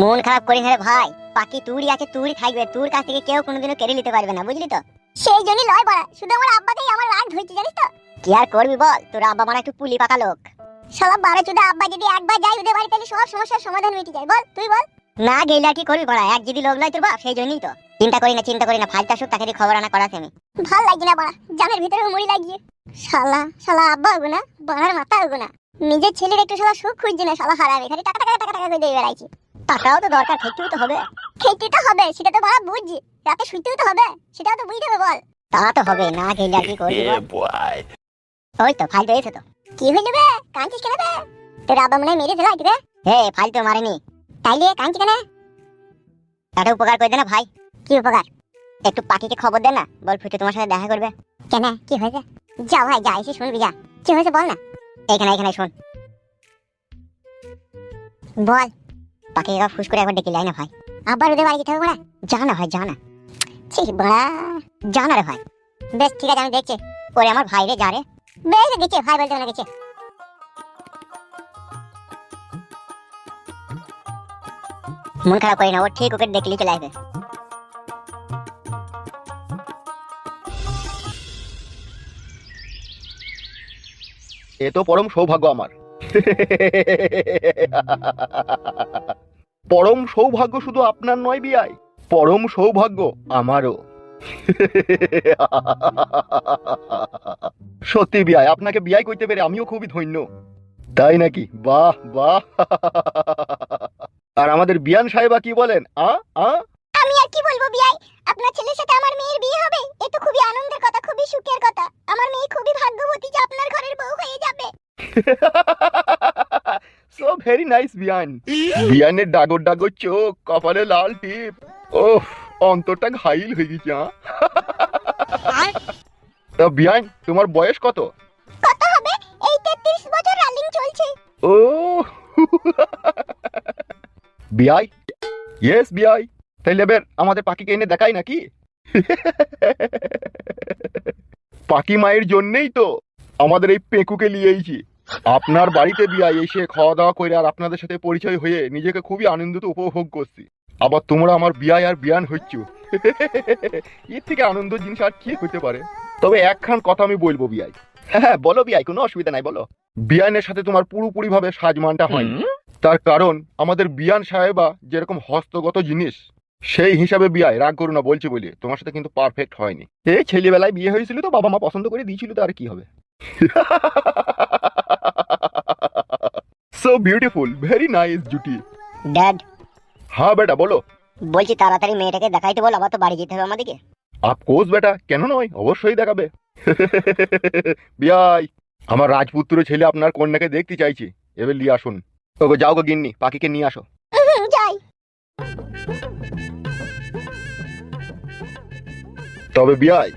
মন খারাপ করি না রে ভাই। পাখি তুরই আছে তুরই থাকবে তোর কাছ থেকে কেউ কোনোদিনও কেড়ে নিতে পারবে না বুঝলি তো? সেই জন্যই লয় বড়া। শুধু আমার আব্বাকেই আমার রাগ ধরছে জানিস তো? কি আর করবি বল? তোর আব্বা মানে একটু পুলি পাকা লোক। শালা বারো চোদা আব্বা যদি একবার যায় ওদের বাড়ি তাহলে সব সমস্যার সমাধান মিটে যায়। বল তুই বল। না গেলে আর কি করবি বড়া? এক যদি লোক নয় তোর বাপ সেই জন্যই তো। চিন্তা করি না চিন্তা করি না। ফালতু আসুক তাকে খবর আনা করাছে আমি। ভালো লাগছে না বড়া। জামের ভিতরে মুড়ি লাগিয়ে। শালা শালা আব্বা হব না বড়ার মাথা হব না। নিজের ছেলের একটু শালা সুখ খুঁজছে না শালা হারাবে খালি টাকা টাকা টাকা টাকা করে দিয়ে বেড়াইছে। টাকাও তো দরকার খেতেও তো হবে। খেতে তো হবে সেটা তো বড়া বুঝছি রাতে শুইতেও তো হবে সেটাও তো বুঝতে হবে বল। তা তো হবে না গেলে আর কি করবি. ওই তো ফালতু এসে তো। কি হইল বে কাঁদছিস কেন বে তোর আব্বা মনে হয় মেরে দিল আজকে হে ফালতু মারেনি। তাইলে কাঁদছি কেন? একটা উপকার করে দে না ভাই। কি উপকার? একটু পাখিকে খবর দে না বল ফুটে তোমার সাথে দেখা করবে। কেন? কি হয়েছে? যা ভাই যা এসে শুনবি যা। কি হয়েছে বল না। এখানে এখানে শোন। বল। একবার ফুস করে একবার ডেকে না ভাই। আবার ওদের বাড়ি ভাই রে ভাই। বেশ, ঠিক আছে, আমি দেখছি। ওরে আমার ভাই রে, যা রে। বেশ গেছে ভাই বলতে না গেছে মন খারাপ করি না, ও ঠিক ওকে নিয়ে চলে আসবে। এ তো পরম সৌভাগ্য আমার। পরম সৌভাগ্য শুধু আপনার নয় বিয়াই পরম সৌভাগ্য আমারও। সত্যি বিয়াই আপনাকে বিয়াই করতে পেরে আমিও খুবই ধন্য। তাই নাকি? বাহ বাহ। আর আমাদের বিয়ান সাহেবা কি বলেন আ আ? আমি আর কি বলব বিয়াই আপনার ছেলের সাথে আমার মেয়ের বিয়ে হবে এ তো খুবই আনন্দের কথা খুবই সুখের কথা। আমার মেয়ে খুবই ভাগ্যবতী যে আপনার ঘরের বউ হয়ে যাবে। সো ভেরি নাইস বিয়ান বিয়ানের ডাগর ডাগর চোখ কপালে লাল টিপ ও অন্তরটা ঘাইল হয়ে গেছে হ্যাঁ? তা বিয়ান তোমার বয়স কত কত হবে এই 33 বছর রানিং চলছে ও বিয়াই ইয়েস বিয়াই তাইলে এবার আমাদের পাখিকে এনে দেখাই নাকি? পাখি মায়ের জন্যই তো আমাদের এই পেকুকে লিয়েইছি আপনার বাড়িতে বিয়াই এসে খাওয়া দাওয়া করে আর আপনাদের সাথে পরিচয় হয়ে নিজেকে খুবই আনন্দিত উপভোগ করছি। আবার তোমরা আমার বিয়াই আর বিয়ান হচ্ছ। এর থেকে আনন্দ জিনিস আর কি হতে পারে? তবে একখান কথা আমি বলব বিয়াই। হ্যাঁ বলো বিয়াই কোনো অসুবিধা নাই বলো। বিয়ানের সাথে তোমার পুরোপুরি ভাবে সাজমানটা হয়। তার কারণ আমাদের বিয়ান সাহেবা যেরকম হস্তগত জিনিস সেই হিসাবে বিয়ায় রাগ করো না বলছি বলি। তোমার সাথে কিন্তু পারফেক্ট হয়নি। এই ছেলেবেলায় বিয়ে হয়েছিল তো বাবা মা পছন্দ করে দিয়েছিল তো আর কি হবে? সো বিউটিফুল ভেরি নাইস জুটি ড্যাড হ্যাঁ বেটা বলো বলছি তাড়াতাড়ি মেয়েটাকে দেখাইতে বল আবার তো বাড়ি যেতে হবে আমাদেরকে। আফকোর্স বেটা কেন নয় অবশ্যই দেখাবে। বিয়াই আমার রাজপুত্র ছেলে আপনার কন্যাকে দেখতে চাইছি। এবার নিয়ে আসুন। ওগো যাও গো গিন্নি পাখিকে নিয়ে আসো। যাই। তবে বিয়াই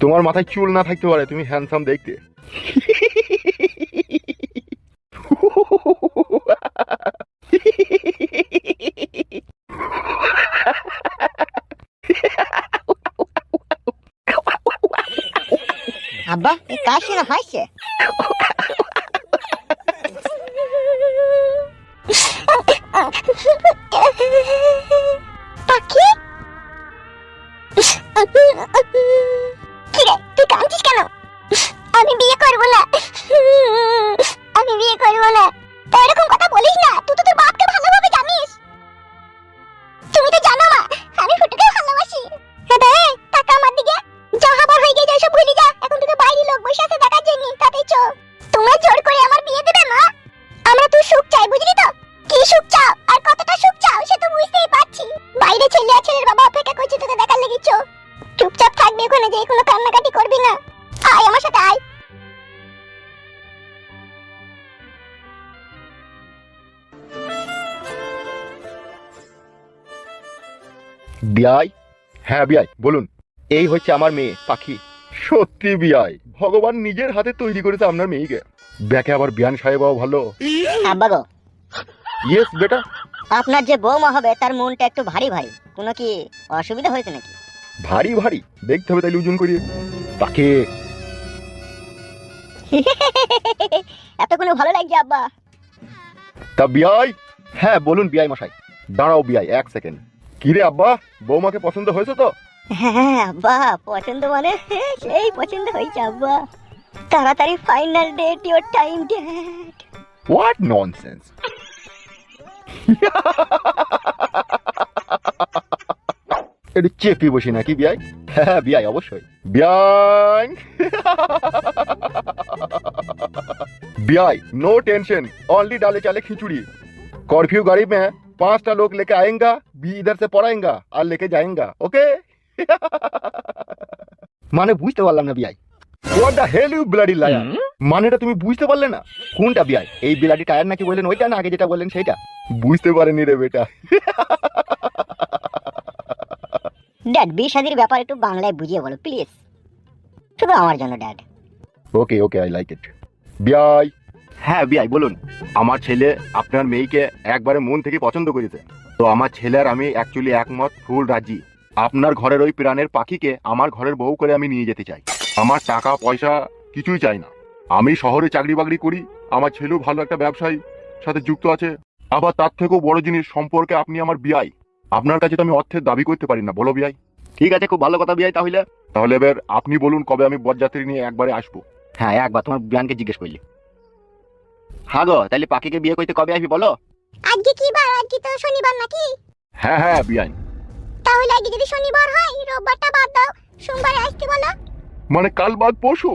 তোমার মাথায় চুল না থাকতে পারে তুমি হ্যান্ডসাম দেখতে। আব্বা কাশি না চো চুপচাপ থাকবি ওখানে যে কোনো কান্নাকাটি করবি না। আয় আমার সাথে আয়। বিয়াই হ্যাঁ বিয়াই বলুন। এই হচ্ছে আমার মেয়ে পাখি। সত্যি বিয়াই ভগবান নিজের হাতে তৈরি করেছে আপনার মেয়েকে। ব্যাকে আবার বিয়ান সাহেবাও ভালো। আব্বা গো। ইয়েস বেটা। আপনার যে বৌমা হবে তার মনটা একটু ভারী ভারী। কোনো কি অসুবিধা হয়েছে নাকি? ভারী ভারী। দেখতে হবে তাইলে ওজন করিয়ে। তাকে এত কোনো ভালো লাগছে আব্বা। তা বিয়াই হ্যাঁ বলুন বিয়াই মশাই। দাঁড়াও বিয়াই এক সেকেন্ড। কিরে আব্বা বৌমাকে পছন্দ হয়েছে তো? হ্যাঁ আব্বা পছন্দ মানে সেই পছন্দ হয়েছে আব্বা। তাড়াতাড়ি final date your time date what nonsense একটু চেপি বসি নাকি বিয়াই হ্যাঁ বিয়াই অবশ্যই বিয়াই बियाई नो टेंशन ओनली डाले चाले खिचड़ी कर्फ्यू गाड़ी में पांचटा लोग लेके आएगा बी इधर से पढ़ाएगा और लेके जाएगा ओके মানে বুঝতে পারলাম না বিয়াই what the hell you bloody liar মানেটা তুমি বুঝতে পারলে না কোনটা বিয়াই এই বিলাডি টায়ার নাকি বললেন ওইটা না আগে যেটা বললেন সেইটা বুঝতে পারেনি রে বেটা ড্যাড বিয়ে শাদির ব্যাপার একটু বাংলায় বুঝিয়ে বলো প্লিজ শুধু আমার জন্য dad okay okay I like it বিয়াই। হ্যাঁ বিয়াই, বলুন। আমার ছেলে আপনার মেয়েকে একবারে মন থেকে পছন্দ করেছে। তো আমার ছেলে আর আমি অ্যাকচুয়ালি একমত ফুল রাজি। আপনার ঘরের ওই প্রাণের পাখিকে আমার ঘরের বউ করে আমি নিয়ে যেতে চাই। আমার টাকা, পয়সা কিছুই চাই না। আমি শহরে চাকরি বাকরি করি, আমার ছেলেও ভালো একটা ব্যবসায়ী, সাথে যুক্ত আছে। আবার তার থেকেও বড় জিনিস সম্পর্কে আপনি আমার বিয়াই। আপনার কাছে তো আমি অর্থের দাবি করতে পারি না বলো বিয়াই ঠিক আছে খুব ভালো কথা বিয়াই তাহলে। তাহলে এবার আপনি বলুন কবে আমি বরযাত্রী নিয়ে একবারে আসব। হ্যাঁ একবার তোমার বিয়ানকে জিজ্ঞেস করলি। হ্যাঁ গো তাহলে পাখিকে বিয়ে করতে কবে আসবি বলো? আজকে কি বার? আজকে তো শনিবার নাকি? হ্যাঁ হ্যাঁ বিয়ান তাহলে আজকে যদি শনিবার হয় রোববারটা বাদ দাও। সোমবারে আসতে বলো। মানে কাল বাদ পরশু?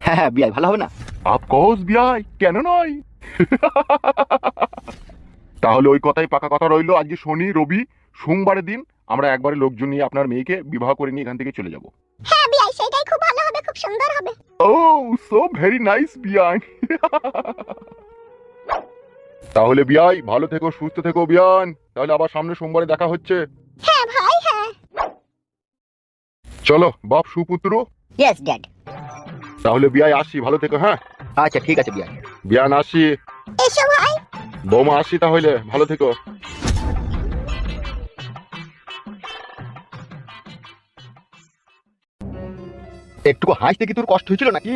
হ্যাঁ হ্যাঁ বিয়াই ভালো হবে না। অফকোর্স বিয়াই কেন নয়? তাহলে ওই কথাই পাকা কথা রইল। আজকে শনি রবি সোমবারের দিন আমরা একবারে লোকজন নিয়ে আপনার মেয়েকে বিবাহ করে নিয়ে এখান থেকে চলে যাব। হ্যাঁ বিয়াই সেটাই খুব ভালো হবে খুব সুন্দর হবে। ও সো ভেরি নাইস বিয়াই। তাহলে বিয়াই ভালো থেকো সুস্থ থেকো বিয়ান। তাহলে আবার সামনে সোমবারে দেখা হচ্ছে। হ্যাঁ ভাই হ্যাঁ। চলো বাপ সুপুত্র। ইয়েস ড্যাড তাহলে বিয়াই আসি ভালো থেকো হ্যাঁ? আচ্ছা ঠিক আছে বিয়াই। বিয়ান আসি। এসো বৌমা আসি তাহলে ভালো থেকো। একটু হাসতে কি তোর কষ্ট হয়েছিল নাকি?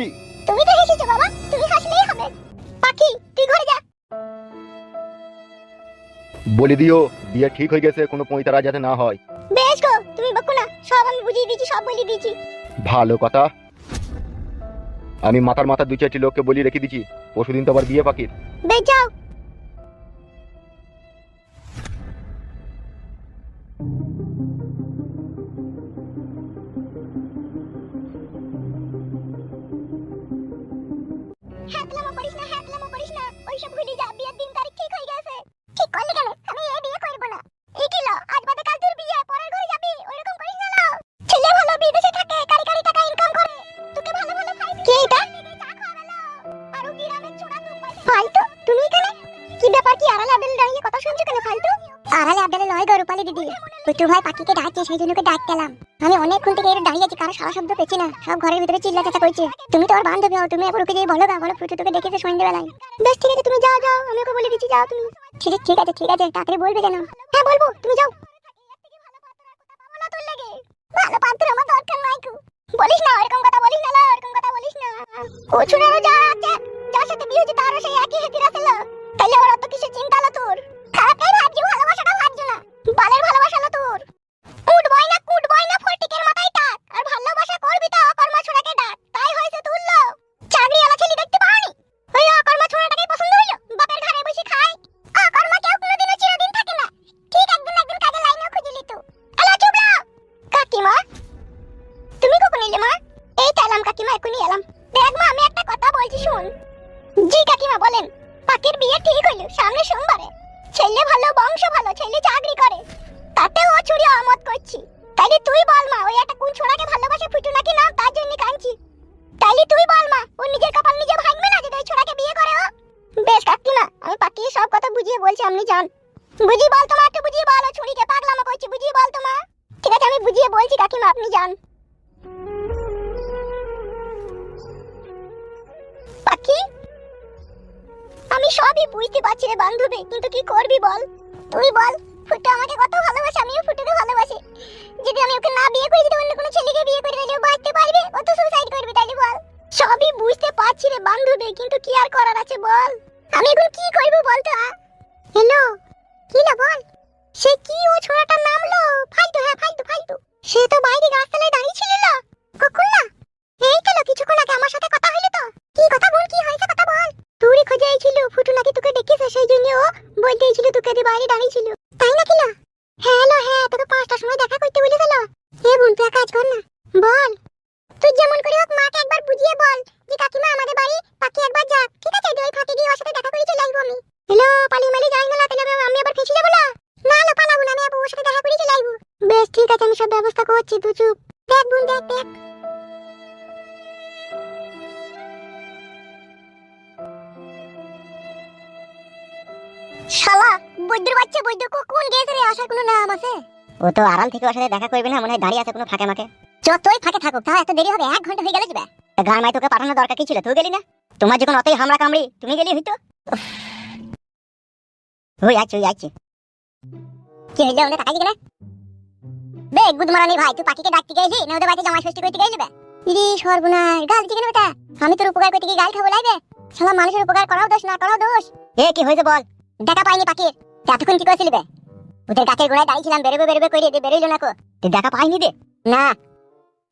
তুমি তো হেসেছো বাবা তুমি হাসলেই হবে। পাখি তুই ঘরে যা। বলে দিও বিয়ে ঠিক হয়ে গেছে কোনো পঁয়তারা যাতে না হয়। বেশ গো তুমি বকো না সব আমি বুঝিয়ে দিয়েছি সব বলে দিয়েছি। ভালো কথা। আমি মাথার মাথা দু চারটি লোককে বলি রেখে দিচ্ছি পরশুদিন তো আবার বিয়ে পাখির। বেশ যাও ফালতু? তুমি এখানে? কি ব্যাপার কি আড়ালে আবদালে দাঁড়িয়ে কথা শুনছো কেন ফালতু? আড়ালে আবদালে লয় গো রূপালি দিদি। পুত্র ভাই পাখিকে ডাকছে সেই জন্য ওকে ডাক গেলাম আমি অনেকক্ষণ থেকে এর দাঁড়িয়ে আছি কারও সারা শব্দ পেছি না। সব ঘরের ভিতরে চিল্লা চেঁচা করছে। তুমি তো আর বান্ধবী হও তুমি একবার ওকে গিয়ে বলো গা বলো ফুটু তোকে দেখেছে সন্ধ্যেবেলায়। বেশ ঠিক আছে তুমি যাও যাও আমি ওকে বলে দিচ্ছি যাও তুমি। ঠিক আছে ঠিক আছে ঠিক আছে তাড়াতাড়ি বলবে কেন? হ্যাঁ বলব তুমি যাও। ভালো পাত্র আমার দরকার নাই কু বলিস না এরকম কথা বলিস না লো, এরকম কথা বলিস না। ও ছুড়ারও ছোড়াকে ভালোবাসে ফুটু নাকি তার জন্য কাঁদছি। তাইলে তুই বল মা, ও নিজের কপাল নিজে ভাঙবে না যদি ওই ছোড়াকে বিয়ে করে, ও? বেশ কাকিমা আমি পাখি সব কথা বুঝিয়ে বলছি, আপনি জান বুঝি বল তোমা একটু বুঝিয়ে বল, ও ছুরিকে পাগলামো করছি বুঝিয়ে বল তোমা ঠিক আছে, আমি বুঝিয়ে বলছি, কাকিমা, আপনি যান। পাখি? আমি সবই বুঝতে পারছি রে বান্ধবী, কিন্তু কি করবি বল? তুই বল। ফুটু আমাকে কত ভালোবাসে, আমিও ফুটুকে ভালোবাসি। যদি আমি ওকে না বিয়ে করি যদি অন্য কোনো ছেলেকে বিয়ে করি তাহলে বাঁচতে পারবে? ও তো সুসাইড করবে তাহলে বল। সবই বুঝতে পারছি রে বান্ধবী, কিন্তু কি আর করার আছে বল? আমি এখন কি করব বল তো হ্যালো কি না বল? সে কি ও ছোড়াটা নামলো ফালতু হ্যাঁ ফালতু ফালতু। সে তো বাইরে গাছতলায় দাঁড়িয়ে ছিল না কখন না এই তো লো, কিছুক্ষণ আগে আমার সাথে কথা হইল তো কি কথা বল কি হয়েছে কথা বল তুই খোঁজে আইছিল ফুটু নাকি তোকে ডেকেছে সেই জন্য ও বলতে ছিল তোকে দিয়ে বাইরে দাঁড়িয়ে ছিল তাই নাকি না হ্যাঁ লো হ্যাঁ তোকে পাঁচটার সময় দেখা করতে বলেছিল এ বোন তুই এক কাজ কর না বল তুই যেমন করে হোক মাকে একবার বুঝিয়ে বল যে কাকিমা আমাদের বাড়ি পাখি একবার যাক ঠিক আছে তুই ওই ফাঁকে গিয়ে ওর সাথে দেখা করে চলে আসব আমি হ্যালো পালিয়ে মালিয়ে যাই না তাহলে আমি- আমি আবার ফেঁসে যাব না না না পালাবো না আমি আবার ওর সাথে দেখা করে চলে আসব বেশ ঠিক আছে আমি সব ব্যবস্থা করছি চুপ দেখ বোন দেখ দেখ। শালা বৈদ্যুর বাচ্চা বৈদ্য কো- কোন গেছে রে? আসার কোনো নাম আছে? ও তো আরাম থেকে ওর সাথে দেখা করবে না মনে হয় দাঁড়িয়ে আছে কোনো ফাঁকে মাকে। যতই ফাঁকে থাকুক তাও এত দেরি হবে? এক ঘণ্টা হয়ে গেলে যাবে? গান মাই তোকে পাঠানোর দরকার কি ছিল? তুই গেলি না? তোমার যখন অতই হামলা কামড়ি তুমি গেলি হইতো ওই আচ্ছা ওই আচ্ছা কি হইলে? ওদের টাকা দিকে বে ভাই, তুই পাখিকে ডাকতে গেলি, না ওদের বাড়িতে ষষ্ঠী করতে গেলি বে? ইরি সর্বনাশ, গাল দিকে বেটা আমি তোর উপকার করতে গিয়ে গাল খাব লাইবে মানুষের উপকার করাও দোষ, না করাও দোষ। এ, কি হয়েছে বল? দেখা পাইনি পাখির। এতক্ষণ কি বে? ওদের গাছের গোড়ায় দাঁড়িয়েছিলাম, বেরোবে বেরোবে করে দিয়ে না কো। তুই দেখা পাইনি দে? না।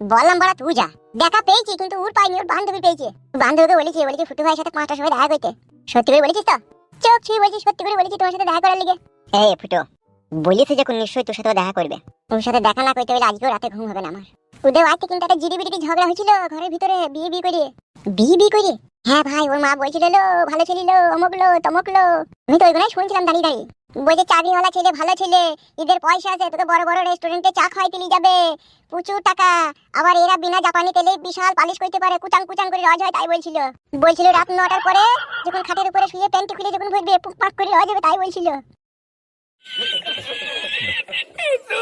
বললাম তুই যা। দেখা পেয়েছি, কিন্তু পাইনি, ওর বান্ধবী পেয়েছে। বান্ধবীকে বলেছি বলেছি ফুটু ভাইয়ের সাথে পাঁচটার সময় দেখা করতে। সত্যি করে বলেছিস তো? চোখ ছুঁয়ে বলছি সত্যি করে বলেছি তোমার সাথে দেখা করার লিগে। এ, ফুটো। বলিস যখন নিশ্চয়ই তোর সাথে দেখা করবে। ওর সাথে দেখা না করতে হলে আজকেও রাতে ঘুম হবে না আমার। ওদের বাড়িতে কিন্তু একটা জিডি বিডি ঝগড়া হয়েছিল ঘরের ভিতরে বিয়ে বিয়ে করে বিয়ে বিয়ে করে হ্যাঁ ভাই, ওর মা বলছিল, লো, ভালো ছেলে লো, অমুক লো, তমুক লো। আমি তো ওইগুলাই শুনছিলাম দাঁড়িয়ে দাঁড়িয়ে। বলছে, চাকরিওয়ালা ছেলে, ভালো ছেলে, এদের পয়সা আছে, তোকে বড় বড় রেস্টুরেন্টে চা খাওয়াইতে নিয়ে যাবে। প্রচুর টাকা। আবার এরা বিনা জাপানি তেলে বিশাল পালিশ করতে পারে, কুচাং কুচাং করে রজ হয়, তাই বলছিল। বলছিল রাত নটার পরে যখন খাটের উপরে শুয়ে প্যান্টি খুলে যখন ভরবে পুক পাক করে রজ হবে, তাই বলছিল। Isso